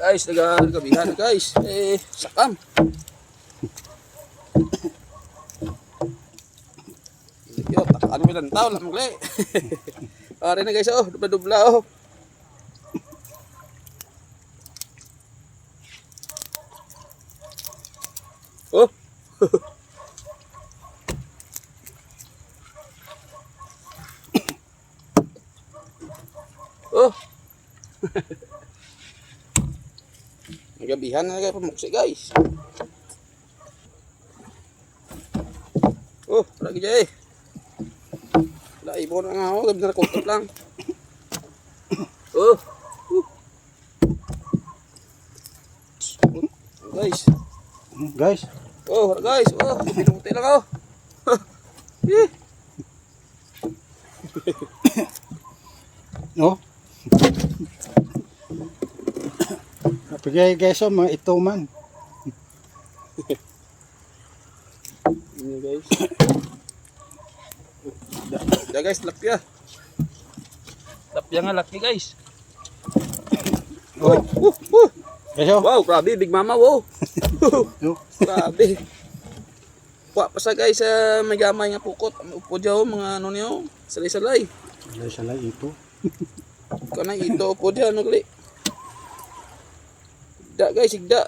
Guys, nagabihan na guys. Eh, sakam. Yo, takaan mo lang tao lang muli. Pare na guys, oh, dubla-dubla oh. Oh. oh. Nagabihan na kayo pamuksi guys. Oh, lagi jay. Wala ibo na nga ako, gabi na nakutot lang. Oh. Uh. Guys. Guys, Oh, guys. Oh, pinuti lang ako. Eh. no? Kapagay guys, oh, mga ito man. Ini guys. Ya guys, lapya. Lapya nga laki guys. Oh, Uh, uh. guys, oh. Wow, grabe, big mama, wow. Grabe. Wa pa sa guys sa may gamay nga pukot. Upo dyaw mga ano niyo, salay-salay. Guys, sala ito. Kana ito upo dyan, ano gali. Igda guys, igda.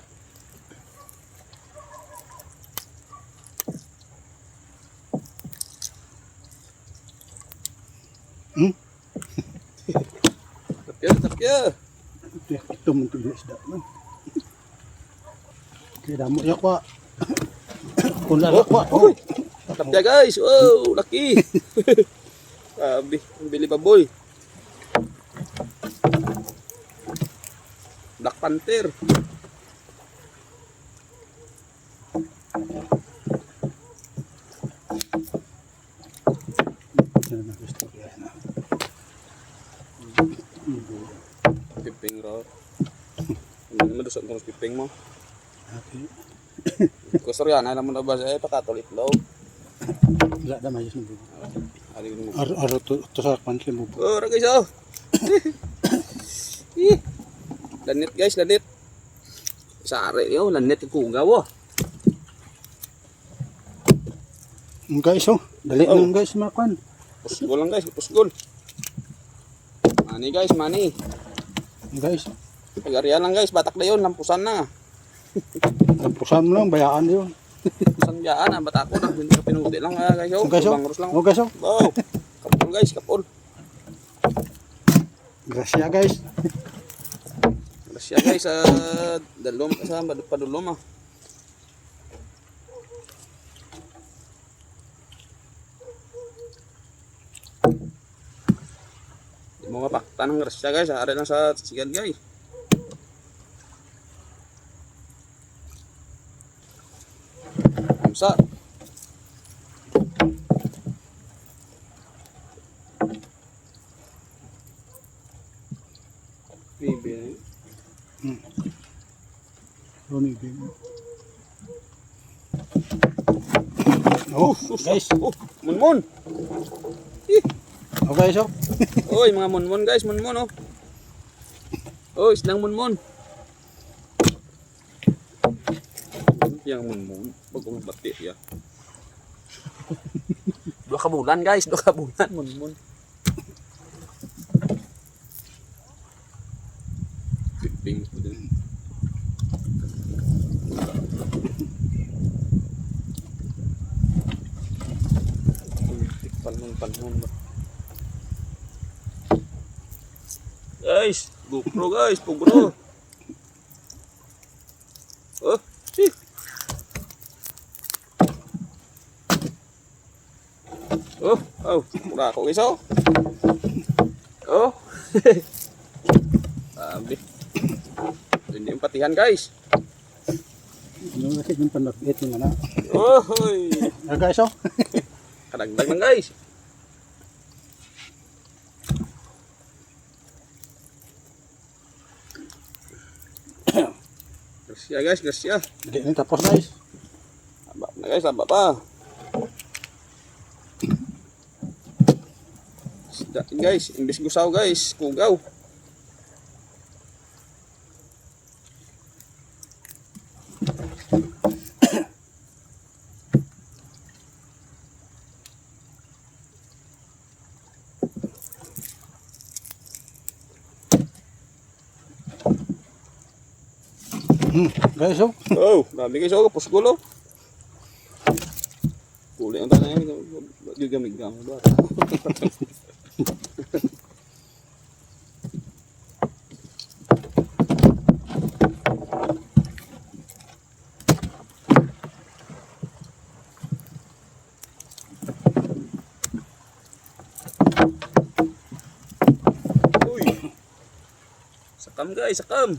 Hmm? Tapya, tapya. Ito, man ito yung isda man. Kaya damo siya kwa. Kung lalo kwa, oh. Tapya guys, wow, laki. Ang bili pa boy. Ah. Piping raw. Hindi naman doon sa itong piping mo. Okay. Kusur yan, alam mo na ba eh, pakatulit daw. Wala na mayos mo. Aro, aro to, to sa kwansi mo. Oh, ra guys, oh. Lanit guys, lanit. Sare yo, lanit kugaw oh. Guys, oh. Dali Oh. nang guys, mga kwan. Pusgol lang guys, pusgol. Mani guys, mani. Guys, Pag-ariya lang guys, batak na yun, lampusan na. lampusan mo lang, bayaan yun. Lampusan biyaan, ah, batak ko na. Hindi ka pinuti lang ah, guys, oh. Guys, oh. Lang. Oh, guys, oh. Oh, kapul guys, kapul. Gracia, guys. Grasya guys, sa dalom, sa padulom ah. Di mo mapakta ng grasya guys, ari lang sa sigal guys. Kamsa. Bibi. Ronnie, baby. Oh, guys. Oh, munmun. Ih. Oh, guys, oh. Oy, mga munmun guys, munmun oh. Oy, islang munmun. Yang munmun, bagong bati ya. dua ka bulan guys, dua ka bulan Piping ko din. Panong panong ba? Guys, GoPro guys, GoPro. Oh, si. Oh, oh, mura ako guys oh. Oh. Sabi. Patihan guys. Yung anak. Oh, hoy. Ah, guys, oh. Kadagdag lang guys. Guys, grasya. Dali na tapos, guys. Aba na guys, aba pa. Isda guys, imbis gusaw guys, kugaw. Hmm, guys, oh. Dami guys. Oh, pusgulo. Kuli ang tanay. Gagamig ka mo ba? Sakam guys, sakam.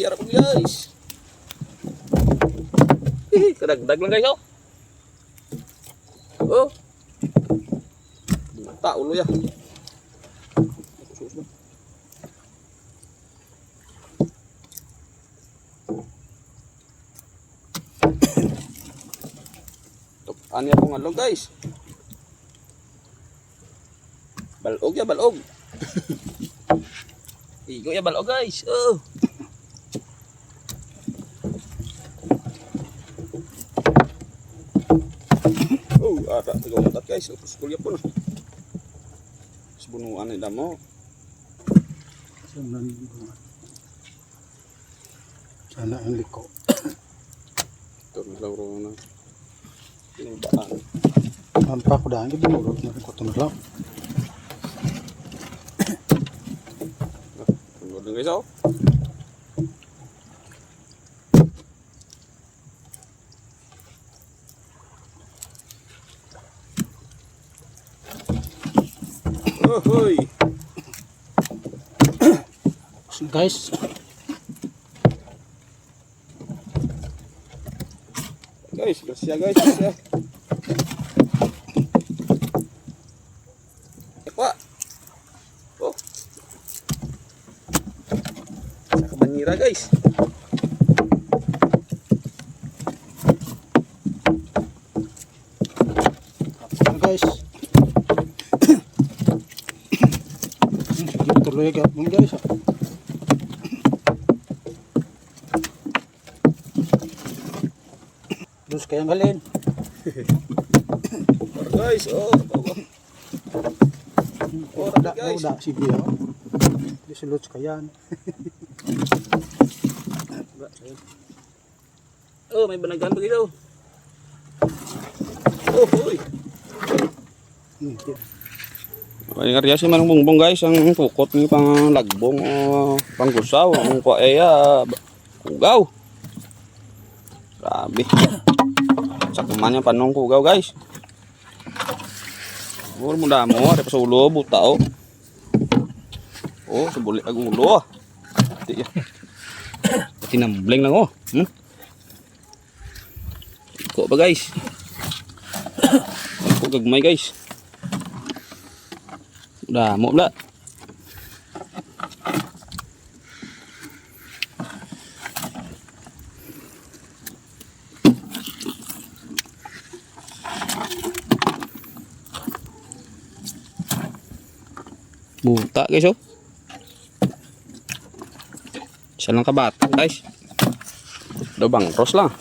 Uy, harap mo guys. Kadagdag lang guys, oh. Oh. Mata ulo ya. Ano akong alog guys. Balog ya, balog. Igo ya, balog guys. Oh. Oh, ada tiga guys. Terus kuliah pun. Sebunuhan ni damo. Sana, sana ang liko. Ito na lauro na. Ini daan. Mampa ko dahil, binurot na ko ito na lang. Guys, oh. Hoy. Guys, Guys, guys, bersih ya. Eh, Pak. Oh. Sa kabanyira guys. guys. Tuloy agad mo guys. ah. Terus kaya ngalin. Guys, oh. Uda, rapi, guys. uda, sige oh. Di sulot kayan. Oh, may banagan pa dito. Oh, hoy. Hmm, Ay nga si manong bongbong guys ang tukot ni pang lagbong o pang gusaw ang kwa eya kugaw. Grabe. Sa kumanya panong kugaw guys. Mur mo damo ari pa sa ulo buta oh. Oh, subulit ang ulo. ah. Ti. Tinambling lang oh. Hmm? Ko ba guys? Ko gagmay guys. Dah, mau pula. Buta guys oh. Isa lang kabata guys. Daw bang cross lang.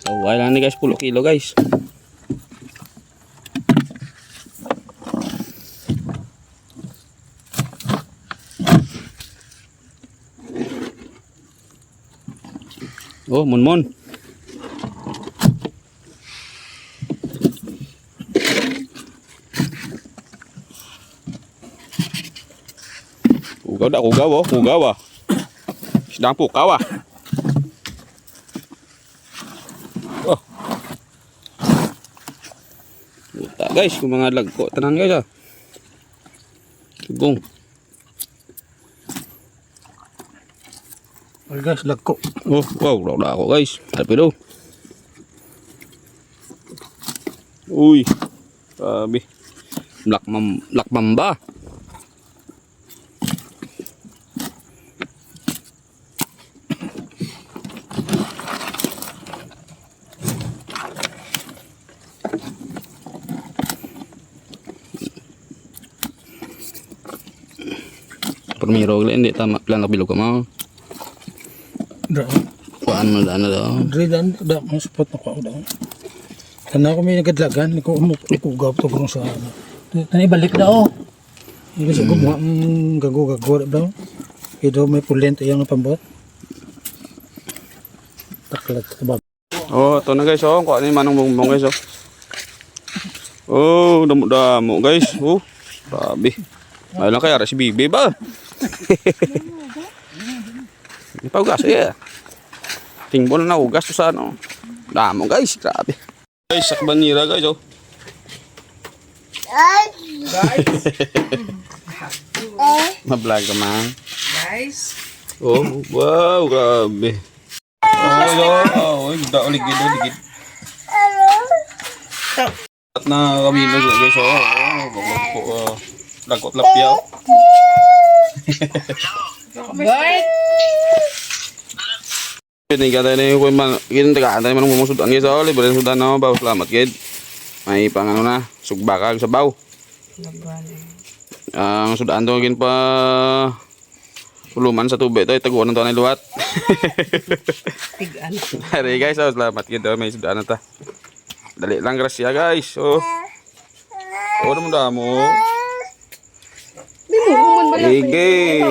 Tawai lang ni guys 10 kilo guys. Oh, munmon. Kugaw dah kugaw oh, kugaw ah. Sedang pukaw ah. Oh. Tak guys, kung mga lagko tanan guys ah. Sugong. Ay guys, lagko. Oh, wow, wala ako guys. Happy daw. Uy. Sabi. Black mam Black Mamba. Primero, hindi tama. Plan na bilog ka mo. Da. Kuhaan mo na daw. Dre dan da mo spot na ko da. Kana ko may nagadlagan ko mo ko gab to kung sa. Tani balik daw. Ini sa gumo ang gago gago daw. Ito may pulent yang pambot. Taklat ba? Oh, ito na guys, oh. Kuha ni manong bongbong guys, oh. Oh, damo-damo guys. Oh, grabe. Ay lang kaya si Bibi ba? Hindi pa ugas eh. Tingbol na ugas to sa ano. Damo guys, grabe. Guys, sakbanira guys, oh. Ma-vlog ka man. Guys, Oh, wow, grabe. Oh, yo, oh, da uligid, uligid. At na kami no guys, oh, oh, po, oh. Lagkot lapyaw. Boy, Ini kata ini ko man, gini taga antay man mo sudan guys, oh, libre sudan no, baw salamat gid. May pangano na, sugbakag sa baw. Ang sudan to gin pa Uluman sa tubig to, itaguan to na luwat. Hari guys, oh, salamat gid oh, may sudan ta. Dali lang grasya guys. Oh. Oh, damo damo. Di mo, man ba.